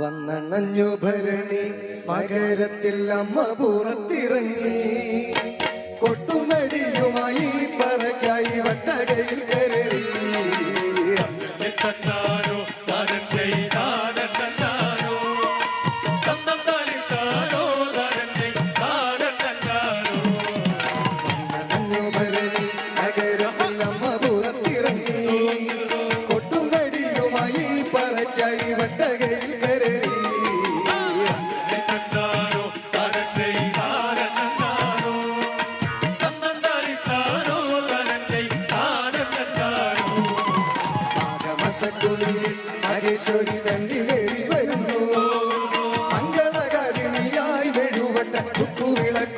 വന്നണഞ്ഞു ഭരണി മകരത്തിൽ അമ്മ പുറത്തിറങ്ങി. കൊട്ടുമടിയുമായി പറക്കായി വട്ടകയിൽ കരു വരുന്നു മഹേശ്വരി തന്നിലേറി വരുന്നു. മംഗളകാരിണിയായി വെഴുവട്ട കുത്തുവിളക്ക്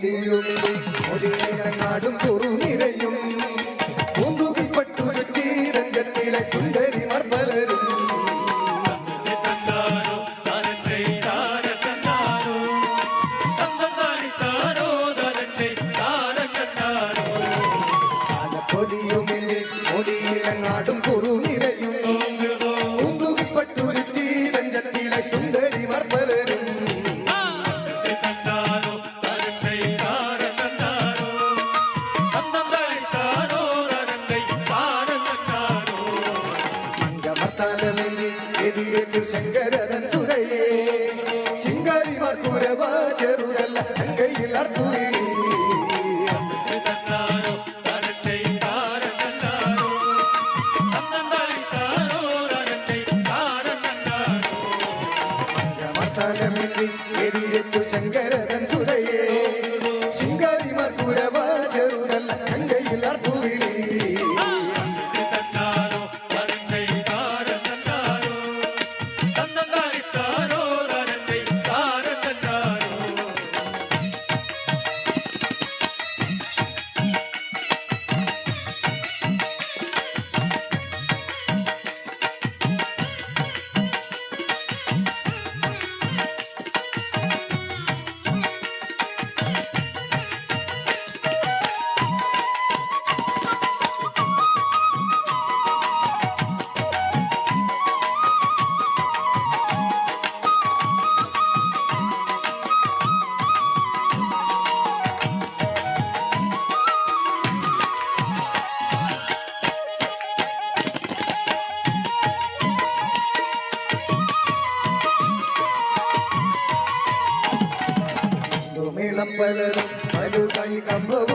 புலியுமே முதிய நாடும் பொறுமிரையும் பூந்துகில் பட்டு வெட்டி ரங்கத்திலே சுந்தரி மற்பலரும் I'm Mão.